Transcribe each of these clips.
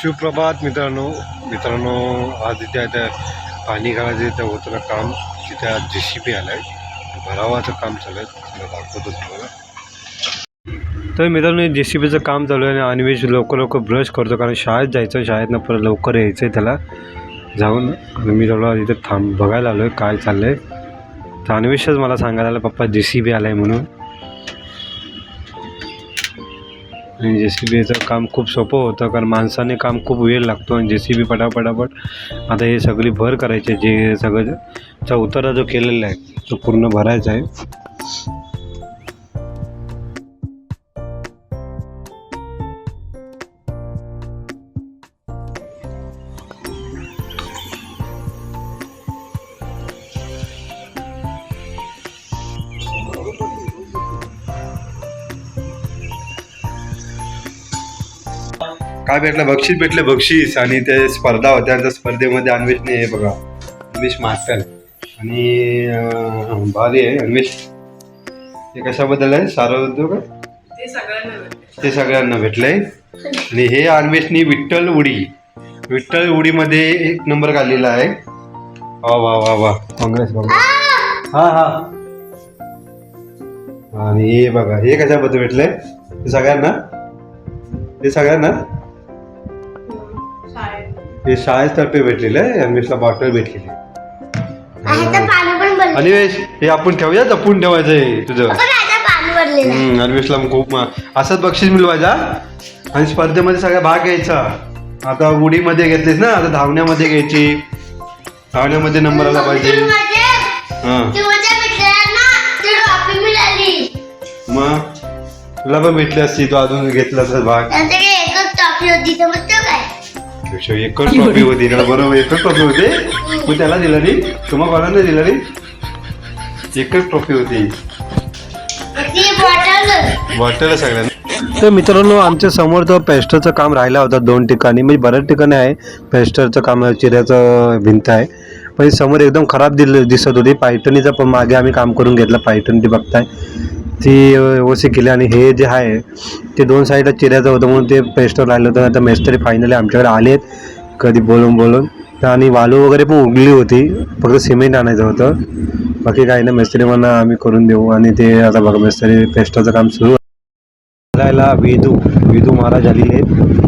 सुप्रभात मित्रांनो. मित्रांनो आज इथे आता पाणी घालायचं इथं होतं ना काम. तिथे आज जे सी बी आलं आहे भरावाचं काम चालू आहे. तुला दाखवतो तुम्हाला. तर मित्रांनो जे सी बीचं काम चालू आहे आणि मी लवकर लवकर ब्रश करतो कारण शाळेत जायचं शाळेतनं परत लवकर यायचं आहे त्याला. जाऊन आणि मी त्याला इथे थांब बघायला आलो आहे काय चाललं आहे तर अन्वेषच मला सांगायला आलं पप्पा जे सी बी आला आहे म्हणून. आणि जे सी बीचं काम खूप सोपं होतं कारण माणसाने काम खूप वेळ लागतो आणि जे सी बी पटापटापट आता हे सगळी भर करायची आहे. जे सगळं चा जो केलेला आहे तो पूर्ण भरायचा आहे काय भेटलं बक्षीस भेटलं बक्षीस आणि ते स्पर्धा होत्या त्या स्पर्धेमध्ये अन्वेषने हे बघा अन्वेष मास्टर आणि भारी आहे अन्वेष. हे कशाबद्दल आहे? सारा उद्योग आहे? ते सगळ्यांना भेटलंय. आणि हे अन्वेषनी विठ्ठल उडी. विठ्ठल उडीमध्ये एक नंबर काढलेला आहे. वा वा वा वा. काँग्रेस काँग्रेस. हा हा. आणि हे बघा हे कशाबद्दल भेटलंय? ते सगळ्यांना? ते सगळ्यांना? हे शाळेतर्फे भेटलेलं आहे अन्वेषला बॉटल भेटलेली अन्वेष हे आपण ठेवूया जपून ठेवायचं आहे तुझं. अन्वेषला खूप असंच बक्षीस मिळवायचा आणि स्पर्धेमध्ये सगळा भाग घ्यायचा. आता उडीमध्ये घेतलीस ना आता धावण्यामध्ये घ्यायची. धावण्यामध्ये नंबर आला पाहिजे. मग? तुला पण भेटली असती तू अजून घेतला भाग. त्यांच्याकडे एकच ट्रॉफी होती त्याला बरोबर एकच ट्रॉफी होती. तू त्याला दिला नाही तुम्हाला कोणाला दिला नाही एकच ट्रॉफी होती. वाटेल सगळ्यांना. तर मित्रांनो आमच्यासमोर तो पेस्टरचं काम राहिला होता दोन ठिकाणी म्हणजे बऱ्याच ठिकाणी आहे. पेस्टरचं काम चिऱ्याचं भिंत आहे. पण ही समोर एकदम खराब दिल दिसत होती. पायटणीचं पण मागे आम्ही काम करून घेतलं. पायटणी ती बघताय. ती व्यवस्थित केली आणि हे जे आहे ते दोन साईडला चिऱ्याचं होतं म्हणून ते पेस्टर राहिलं होतं. आता मेस्टरी फायनली आमच्याकडे आले आहेत कधी बोलून बोलून. आणि वालू वगैरे पण उगली होती फक्त सिमेंट आणायचं होतं. बाकी काही नाही मिस्त्री म्हणा आम्ही करून देऊ. आणि ते आता बघा मिस्त्री पेस्टरचं काम सुरू बोलायला वेदू वेदू महाराज आलेले आहेत.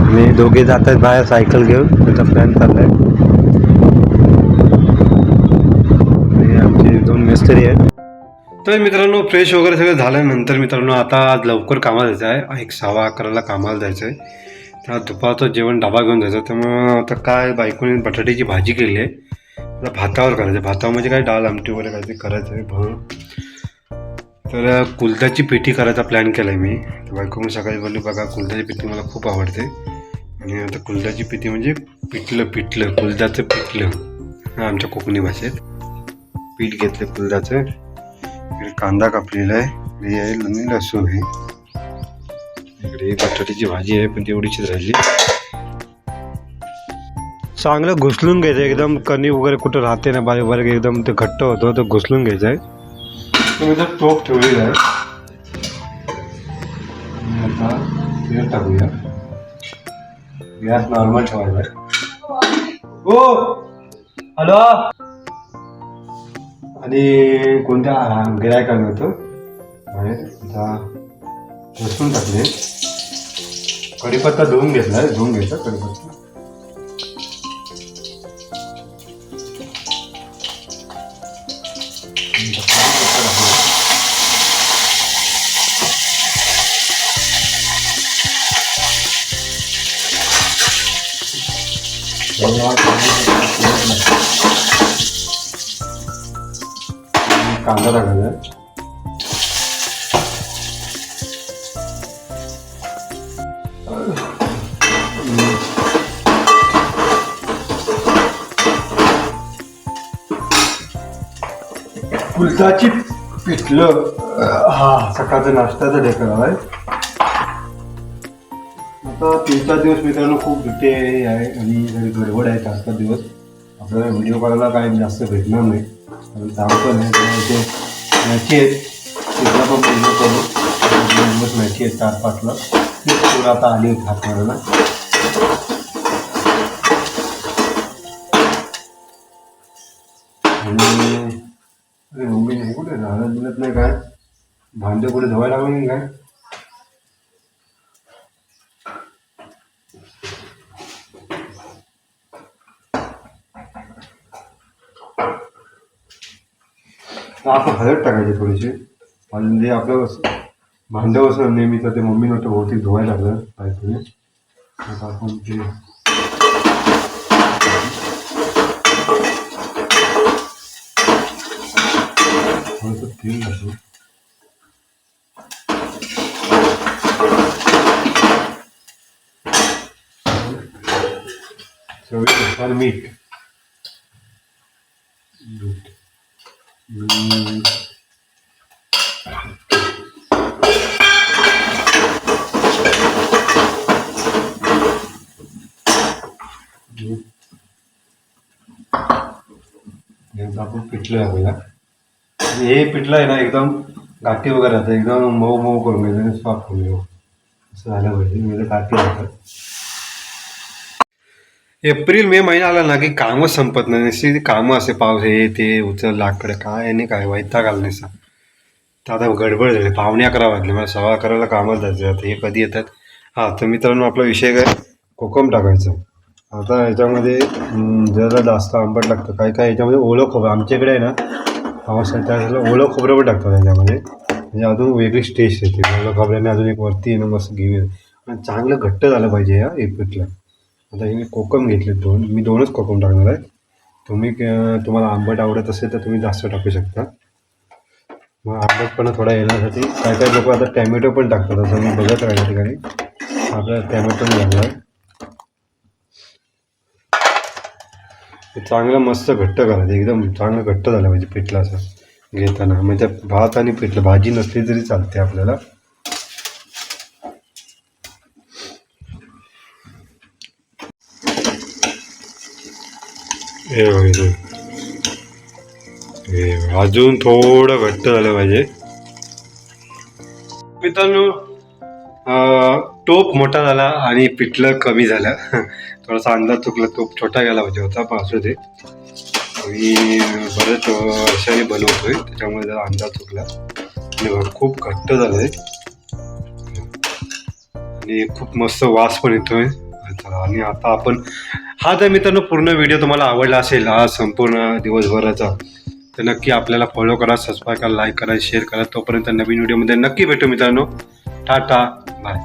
आणि दोघे जात आहेत बाहेर सायकल घेऊन त्याचा प्लॅन चाललाय. आणि आमचे दोन मिस्त्री आहेत. तर मित्रांनो फ्रेश वगैरे सगळं झाल्यानंतर मित्रांनो आता आज लवकर कामाला जायचं आहे. एक सव्वा अकराला कामाला जायचं आहे. तर दुपारचं जेवण डबा घेऊन जायचं त्यामुळं आता काय बायकोने बटाट्याची भाजी केली आहे. आता भातावर करायचं भातावर म्हणजे काय? डाळ आमटी वगैरे काहीतरी करायचं आहे भर तर कुलदाची पिठी करायचा प्लॅन केला आहे मी. तर बायको मी सकाळी बोलली बघा कुलदाची पिठी मला खूप आवडते. आणि आता कुलदाची पिठी म्हणजे पिठलं पिठलं कुलदाचं पिठलं. आमच्या कोकणी भाषेत. पीठ घेतलं कुलदाचं इकडे कांदा कापलेला आहे हे आहे आणि लसूण आहे. इकडे बटाट्याची भाजी आहे पण तेवढीचीच राहिली. चांगलं घुसलून घ्यायचं एकदम कणी वगैरे कुठं राहते ना बारीक बारीक एकदम ते घट्ट होतं तर घुसलून घ्यायचं आहे. तुम्ही जर टोप ठेवलेला आहे आता तेल टाकूया. गॅस नॉर्मल ठेवायचा आहे हो हॅलो? आणि कोणत्या गिरायकानं होतं? बाहेर आता लसूण टाकले. कढीपत्ता धुवून घेतला धुवून घ्यायचा कढीपत्ता कढीपत्ता. कांदा टाकायचा. फुलताची पिठलं हा सकाळचा नाश्त्याचा ढेकळा आहे. आता तीन चार दिवस मित्रांनो खूप सुट्टी आहे आणि गडबड आहे चार चार दिवस. आपल्याला व्हिडिओ करायला काय जास्त भेटणार नाही. कारण पण आहे त्यामुळे ते मॅची आहेत तिथला पण पूर्ण करू दोन दिवस आहेत चार पाचला तीच पोरं आता आली आहेत हात मारायला आणि अरे मम्मी कुठे झालं मिळत नाही काय? भांडे कुठे धुवायला लागलं काय? तर आपण हळद टाकायचे थोडीशी. आणि जे आपलं भांडव असं बसलं नेहमी तर ते मम्मी नव्हतं बहुतेक धुवायला लागलं पाहिजे आता आपण ते थोडंसं तेल घालू. चवीनुसार मीठ. आपण पिठलं आपल्याला आणि हे पिठलं आहे ना एकदम गाठी वगैरे राहतं. एकदम मऊ मऊ करून घ्यायचं आणि सॉफ्ट करून घ्यावं असं झालं पाहिजे. म्हणजे गाठी राहतात एप्रिल मे महिना आला ना की कामं संपत नाही. नुसती कामं असे पाऊस हे ते उचल लाकडं काय नाही काय वैताग आला नाही सा तर आता गडबड झाली. पावणे अकरा वाजले. मला सव्वा अकराला कामाला जायचं आता हे कधी येतात? हां तर मित्रांनो आपला विषय काय? कोकम टाकायचं. आता याच्यामध्ये जरा जास्त आंबट लागतं. काय काय याच्यामध्ये ओलं खोबरं. आमच्याकडे आहे ना पावसाळ्यात त्यावेळेला ओलं खोबरं पण टाकतात याच्यामध्ये म्हणजे अजून वेगळीच टेस्ट येते. ओलं खोबऱ्याने अजून एक वरती येणं मस्त घेऊन आणि चांगलं घट्ट झालं पाहिजे या एप्रिलला. आता हे मी कोकम घेतले दोन. मी दोनच कोकम टाकणार आहे. तुम्ही तुम्हाला आंबट आवडत असेल तर तुम्ही जास्त टाकू शकता. मग आंबटपणा थोडा येण्यासाठी काय काय लोक आता टॅमॅटो पण टाकतात. असं मी बघत आहे ठिकाणी. आपल्याला टॅमॅटो लागणार आहे चांगलं मस्त घट्ट करायचं. एकदम चांगलं घट्ट झालं पाहिजे पिठलं असं. घेताना. म्हणजे भात आणि पिठलं. भाजी नसली तरी चालते आपल्याला. हे अजून थोडं घट्ट झालं पाहिजे मित्रांनो टोप मोठा झाला आणि पिठलं कमी झालं थोडासा अंदाज चुकला टोप छोटा गेला पाहिजे होता पण असू दे मी बरेच वर्षाने बनवतोय त्याच्यामुळे जरा अंदाज चुकला आणि खूप घट्ट झालंय आणि खूप मस्त वास पण येतोय आणि आता आपण हा जर मित्रांनो पूर्ण व्हिडिओ तुम्हाला आवडला असेल हा संपूर्ण दिवसभराचा तर नक्की आपल्याला फॉलो करा सबस्क्राईब करा लाईक करा शेअर करा. तोपर्यंत नवीन व्हिडिओमध्ये नक्की भेटू मित्रांनो. Tata bye